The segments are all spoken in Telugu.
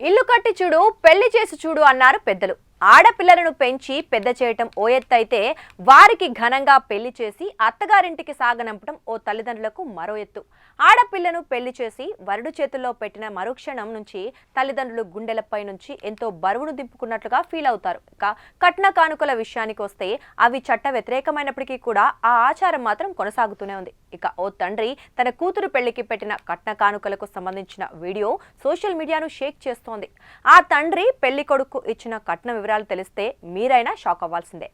ఇల్లు కట్టి చూడు పెళ్ళి చేసి చూడు అన్నారు పెద్దలు. ఆడపిల్లలను పెంచి పెద్ద చేయటం ఓ ఎత్తు అయితే వారికి ఘనంగా పెళ్ళి చేసి అత్తగారింటికి సాగనంపడం ఓ తల్లిదండ్రులకు మరో ఎత్తు. ఆడపిల్లను పెళ్ళి చేసి వరుడు చేతుల్లో పెట్టిన మరుక్షణం నుంచి తల్లిదండ్రులు గుండెలపై నుంచి ఎంతో బరువును దింపుకున్నట్లుగా ఫీల్ అవుతారు. ఇక కట్న కానుకల విషయానికి వస్తే అవి చట్ట వ్యతిరేకమైనప్పటికీ కూడా ఆ ఆచారం మాత్రం కొనసాగుతూనే ఉంది. ఇక ఓ తండ్రి తన కూతురు పెళ్ళికి పెట్టిన కట్న కానుకలకు సంబంధించిన వీడియో సోషల్ మీడియాను షేక్ చేస్తోంది. ఆ తండ్రి పెళ్ళి కొడుకు ఇచ్చిన కట్న వివరాలు తెలిస్తే మీరైనా షాక్ అవ్వాల్సిందే.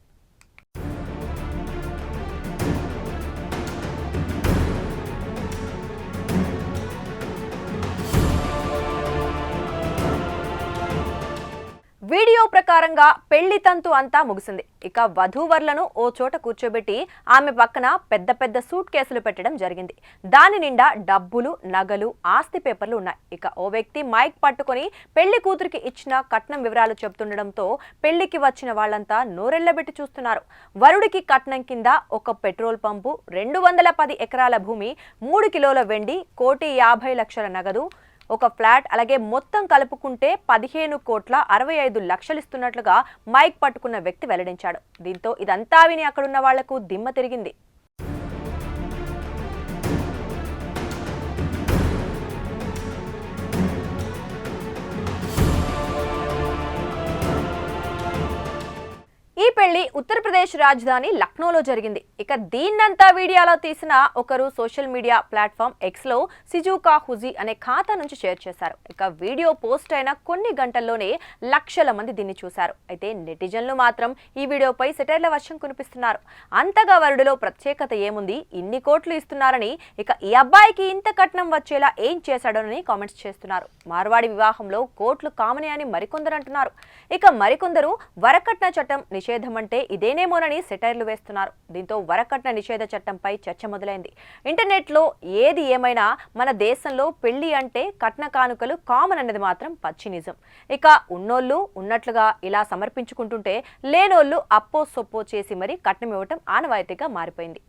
వీడియో ప్రకారంగా పెళ్ళి తంతు అంతా ముగిసింది. ఇక వధూవర్లను ఓ చోట కూర్చోబెట్టి ఆమె పక్కన పెద్ద పెద్ద సూట్ కేసులు పెట్టడం జరిగింది. దాని నిండా డబ్బులు నగలు ఆస్తి పేపర్లు ఉన్నాయి. ఇక ఓ వ్యక్తి మైక్ పట్టుకొని పెళ్ళి కూతురికి ఇచ్చిన కట్నం వివరాలు చెబుతుండడంతో పెళ్ళికి వచ్చిన వాళ్ళంతా నోరెళ్ళబెట్టి చూస్తున్నారు. వరుడికి కట్నం కింద ఒక పెట్రోల్ పంపు రెండు వందల పది ఎకరాల భూమి మూడు కిలోల వెండి కోటి యాభై లక్షల నగదు ఒక ఫ్లాట్ అలాగే మొత్తం కలుపుకుంటే పదిహేను కోట్ల అరవై ఐదు లక్షలు ఇస్తున్నట్లుగా మైక్ పట్టుకున్న వ్యక్తి వెల్లడించాడు. దీంతో ఇదంతా విని అక్కడున్న వాళ్ళకు దిమ్మ తిరిగింది. పెళ్ళి ఉత్తరప్రదేశ్ రాజధాని లక్నోలో జరిగింది. ఇక దీన్నంతా వీడియోలో తీసిన ఒకరు సోషల్ మీడియా ప్లాట్ఫామ్ ఎక్స్లో సిజుకా హుజీ అనే ఖాతా నుంచి షేర్ చేశారు. ఇక వీడియో పోస్ట్ అయిన కొన్ని గంటల్లోనే లక్షల మంది దీన్ని చూశారు. అయితే నెటిజన్లు మాత్రం ఈ వీడియోపై సెటైర్ల వర్షం కురిపిస్తున్నారు. అంతగా వరుడిలో ప్రత్యేకత ఏముంది? ఇన్ని కోట్లు ఇస్తున్నారని ఇక ఈ అబ్బాయికి ఇంత కట్నం వచ్చేలా ఏం చేశాడోనని కామెంట్స్ చేస్తున్నారు. మార్వాడి వివాహంలో కోట్లు కామనే అని మరికొందరు అంటున్నారు ఇక మరికొందరు వరకట్న చట్టం నిషేధం అంటే ఇదేనేమోనని సెటైర్లు వేస్తున్నారు. దీంతో వరకట్న నిషేధ చట్టంపై చర్చ మొదలైంది. ఇంటర్నెట్లో ఏది ఏమైనా మన దేశంలో పెళ్ళి అంటే కట్న కానుకలు కామన్ అన్నది మాత్రం పచ్చి నిజం. ఇక ఉన్నోళ్ళు ఉన్నట్లుగా ఇలా సమర్పించుకుంటుంటే లేనోళ్ళు అప్పో సొప్పో చేసి మరీ కట్నం ఇవ్వటం ఆనవాయితీగా మారిపోయింది.